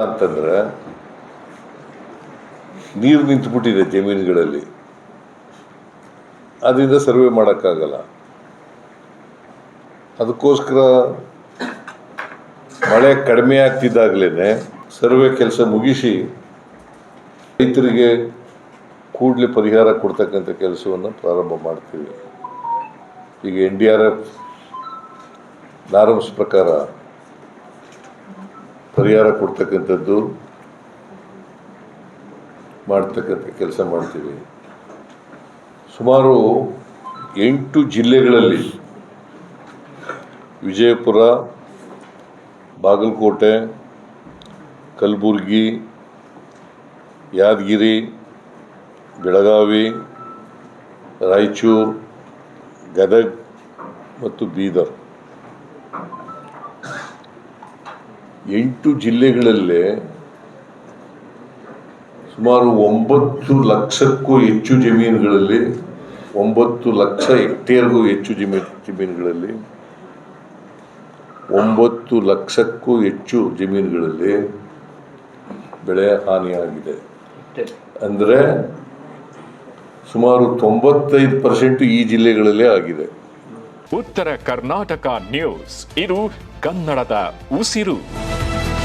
ಅಂತಂದ್ರೆ ನೀರು ನಿಂತುಬಿಟ್ಟಿದೆ ಜಮೀನುಗಳಲ್ಲಿ. ಅದರಿಂದ ಸರ್ವೆ ಮಾಡೋಕ್ಕಾಗಲ್ಲ. ಅದಕ್ಕೋಸ್ಕರ ಮಳೆ ಕಡಿಮೆ ಆಗ್ತಿದ್ದಾಗಲೇ ಸರ್ವೆ ಕೆಲಸ ಮುಗಿಸಿ ರೈತರಿಗೆ ಕೂಡಲೇ ಪರಿಹಾರ ಕೊಡ್ತಕ್ಕಂಥ ಕೆಲಸವನ್ನು ಪ್ರಾರಂಭ ಮಾಡ್ತೀವಿ. ಈಗ N D R F norms ಪ್ರಕಾರ ಪರಿಹಾರ ಕೊಡ್ತಕ್ಕಂಥದ್ದು ಮಾಡ್ತಕ್ಕಂಥ ಕೆಲಸ ಮಾಡ್ತೀವಿ. ಸುಮಾರು ಎಂಟು ಜಿಲ್ಲೆಗಳಲ್ಲಿ ವಿಜಯಪುರ, ಬಾಗಲಕೋಟೆ, ಕಲಬುರ್ಗಿ, ಯಾದಗಿರಿ, ಬೆಳಗಾವಿ, ರಾಯಚೂರು, ಗದಗ ಮತ್ತು ಬೀದರ್. ಎಂಟು ಜಿಲ್ಲೆಗಳಲ್ಲೇ ಸುಮಾರು ಒಂಬತ್ತು ಲಕ್ಷಕ್ಕೂ ಹೆಚ್ಚು ಜಮೀನುಗಳಲ್ಲಿ ಒಂಬತ್ತು ಲಕ್ಷ ಹೆಕ್ಟೇರ್ಗೂ ಹೆಚ್ಚು ಜಮೀನು ಜಮೀನುಗಳಲ್ಲಿ ಒಂಬತ್ತು ಲಕ್ಷಕ್ಕೂ ಹೆಚ್ಚು ಜಮೀನುಗಳಲ್ಲಿ ಬೆಳೆ ಹಾನಿಯಾಗಿದೆ. ಅಂದರೆ ಸುಮಾರು ತೊಂಬತ್ತೈದು ಪರ್ಸೆಂಟ್ ಈ ಜಿಲ್ಲೆಗಳಲ್ಲೇ ಆಗಿದೆ. ಉತ್ತರ ಕರ್ನಾಟಕ ನ್ಯೂಸ್ ಇದು ಕನ್ನಡದ ಉಸಿರು.